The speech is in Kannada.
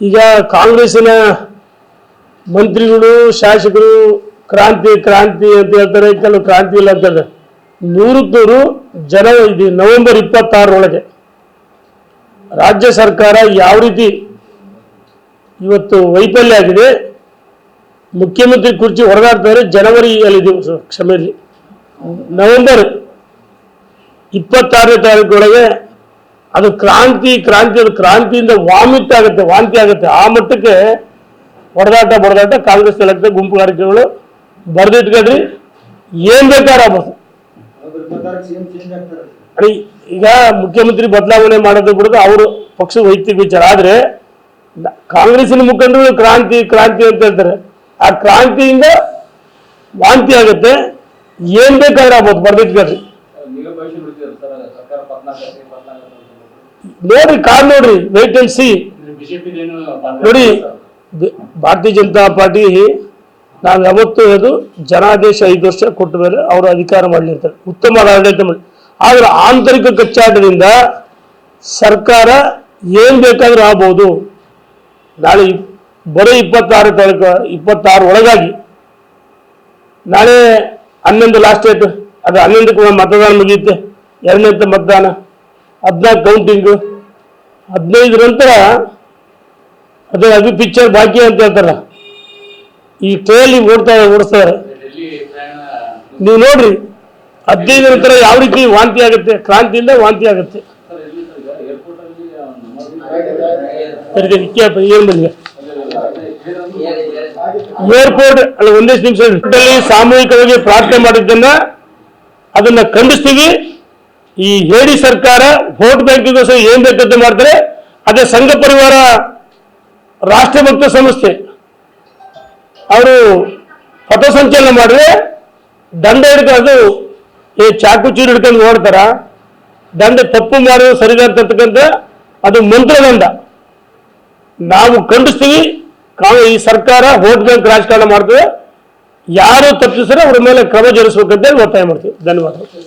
ಈಗ ಕಾಂಗ್ರೆಸ್ಸಿನ ಮಂತ್ರಿಗಳು, ಶಾಸಕರು, ಕ್ರಾಂತಿ ಕ್ರಾಂತಿ ಅಂತ ಹೇಳ್ತಾರೆ ಕೆಲವು ಕ್ರಾಂತಿ ಇಲ್ಲ ಅಂತಾರೆ ನೂರಕ್ಕೆ ನೂರು ಜನ ಇದು ನವೆಂಬರ್ ಇಪ್ಪತ್ತಾರರೊಳಗೆ ರಾಜ್ಯ ಸರ್ಕಾರ ಯಾವ ರೀತಿ ಇವತ್ತು ವೈಫಲ್ಯ ಆಗಿದೆ, ಮುಖ್ಯಮಂತ್ರಿ ಕುರ್ಚಿ ಹೊರಗಾಡ್ತಾರೆ ಜನವರಿಯಲ್ಲಿದೆ ಕ್ಷಮೆಯಲ್ಲಿ. ನವೆಂಬರ್ ಇಪ್ಪತ್ತಾರನೇ ತಾರೀಕೊಳಗೆ ಅದು ಕ್ರಾಂತಿ ಕ್ರಾಂತಿ, ಅದು ಕ್ರಾಂತಿಯಿಂದ ವಾಮಿಟ್ ಆಗುತ್ತೆ, ವಾಂತಿ ಆಗುತ್ತೆ. ಆ ಮಟ್ಟಕ್ಕೆ ಹೊಡೆದಾಟ, ಬಡದಾಟ ಕಾಂಗ್ರೆಸ್ ಎಲೆಕ್ಟ್ ಗುಂಪುಗಾರಿಕೆಗಳು ಬರೆದಿಟ್ಕೊಳ್ರಿ ಏನ್ ಆಗ್ಬೋದು. ಅಡಿ ಈಗ ಮುಖ್ಯಮಂತ್ರಿ ಬದಲಾವಣೆ ಮಾಡೋದು ಬಿಡೋದು ಅವರು ಪಕ್ಷ ವೈಯಕ್ತಿಕ ವಿಚಾರ. ಆದ್ರೆ ಕಾಂಗ್ರೆಸ್ಸಿನ ಮುಖಂಡರು ಕ್ರಾಂತಿ ಕ್ರಾಂತಿ ಅಂತ ಹೇಳ್ತಾರೆ. ಆ ಕ್ರಾಂತಿಯಿಂದ ವಾಂತಿ ಆಗುತ್ತೆ. ಏನ್ ಬೇಕಾದ್ರೆ ಆಗ್ಬೋದು ಬರ್ದಿಟ್ಕೊಳ್ರಿ ನೋಡ್ರಿ ಕಾರ್ ನೋಡ್ರಿ ವೆಯ್ಟ್ ಅಂಡ್ ಸಿ ನೋಡಿ ಭಾರತೀಯ ಜನತಾ ಪಾರ್ಟಿ ನಾವು ಯಾವತ್ತು ಅದು ಜನಾದೇಶ ಐದು ವರ್ಷ ಕೊಟ್ಟ ಮೇಲೆ ಅವರು ಅಧಿಕಾರ ಮಾಡಲಿರ್ತಾರೆ. ಉತ್ತಮ ಆಡಳಿತ ಮಾಡಿ. ಆದ್ರೆ ಆಂತರಿಕ ಕಚ್ಚಾಟದಿಂದ ಸರ್ಕಾರ ಏನ್ ಬೇಕಾದ್ರೂ ಆಗ್ಬೋದು. ನಾಳೆ ಬರೀ ಬರೋ ಇಪ್ಪತ್ತಾರು ತಾರೀಕು, ಇಪ್ಪತ್ತಾರು ಒಳಗಾಗಿ, ನಾಳೆ ಹನ್ನೊಂದು ಲಾಸ್ಟ್ ಡೇಟ್ ಅದು ಹನ್ನೊಂದಕ್ಕೆ ಮತದಾನ ಮುಗಿಯುತ್ತೆ. ಎರಡನೇ ಮತದಾನ. ಹದಿನಾಲ್ಕು ಕೌಂಟಿಂಗು ಹದಿನೈದು ನಂತರ ಅದೇ ಅದು ಪಿಕ್ಚರ್ ಬಾಕಿ ಅಂತ ಹೇಳ್ತಾರ ಈ ಟ್ರೇಲಿ ಓಡ್ತಾ ಓಡಿಸ್ತಾರೆ. ನೀವು ನೋಡ್ರಿ, ಹದಿನೈದು ನಂತರ ಯಾವ ರೀತಿ ವಾಂತಿ ಆಗುತ್ತೆ, ಕ್ರಾಂತಿಯಿಂದ ವಾಂತಿ ಆಗುತ್ತೆ. ಏರ್ಪೋರ್ಟ್ ಅಲ್ಲಿ ಒಂದೇ ನಿಮಿಷ ಸಾಮೂಹಿಕವಾಗಿ ಪ್ರಾರ್ಥನೆ ಮಾಡಿದ್ದನ್ನ ಅದನ್ನ ಖಂಡಿಸ್ತೀವಿ. ಈ ಹೇಳಿ ಸರ್ಕಾರ ವೋಟ್ ಬ್ಯಾಂಕಿಗೋಸ್ಕರ ಏನ್ ಬೇಕಂತ ಮಾಡ್ತಾರೆ, ಅದೇ ಸಂಘ ಪರಿವಾರ, ರಾಷ್ಟ್ರ ಮತ್ತು ಸಂಸ್ಥೆ. ಅವರು ಪಥಸಂಚಲನ ಮಾಡಿದ್ರೆ ದಂಡ ಹಿಡ್ಕೊಂಡು ಈ ಚಾಕು ಚೂರು ಹಿಡ್ಕೊಂಡು ಓಡ್ತಾರ? ದಂಡ ತಪ್ಪು ಮಾಡೋದು ಸರಿದಂತಕ್ಕಂಥ ಅದು ಮಂತ್ರದಂಡ. ನಾವು ಖಂಡಿಸ್ತೀವಿ ಈ ಸರ್ಕಾರ ವೋಟ್ ಬ್ಯಾಂಕ್ ರಾಜಕಾರಣ ಮಾಡ್ತದೆ. ಯಾರು ತಪ್ಪಿಸಿದ್ರೆ ಅವ್ರ ಮೇಲೆ ಕ್ರಮ ಜರುಗಿಸ್ಬೇಕಂತ ಹೇಳಿ ಒತ್ತಾಯ ಮಾಡ್ತೀವಿ. ಧನ್ಯವಾದಗಳು.